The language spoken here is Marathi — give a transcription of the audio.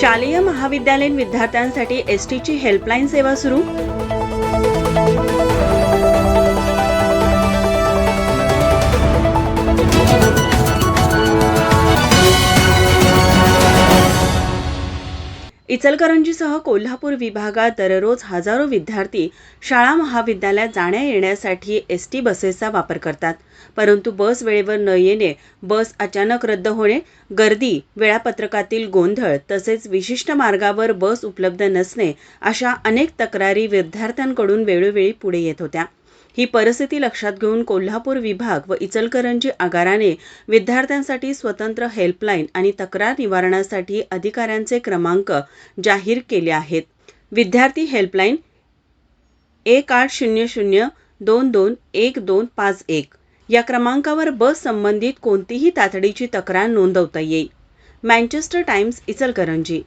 शालेय महाविद्यालयीन विद्यार्थ्यांसाठी एस टीची हेल्पलाईन सेवा सुरू इचलकरंजीसह कोल्हापूर विभागात दररोज हजारो विद्यार्थी शाळा महाविद्यालयात जाण्या येण्यासाठी एस टी बसेसचा वापर करतात. परंतु बस वेळेवर न येणे बस अचानक रद्द होणे गर्दी वेळापत्रकातील गोंधळ तसेच विशिष्ट मार्गावर बस उपलब्ध नसणे अशा अनेक तक्रारी विद्यार्थ्यांकडून वेळोवेळी पुढे येत होत्या. ही परिस्थिती लक्षात घेऊन कोल्हापूर विभाग व इचलकरंजी आगाराने विद्यार्थ्यांसाठी स्वतंत्र हेल्पलाईन आणि तक्रार निवारणासाठी अधिकाऱ्यांचे क्रमांक जाहीर केले आहेत. विद्यार्थी हेल्पलाईन एक आठ शून्य शून्य दोन दोन एक दोन पाच एक. या क्रमांकावर बस संबंधित कोणतीही तातडीची तक्रार नोंदवता येईल. Manchester Times Ichalkaranji.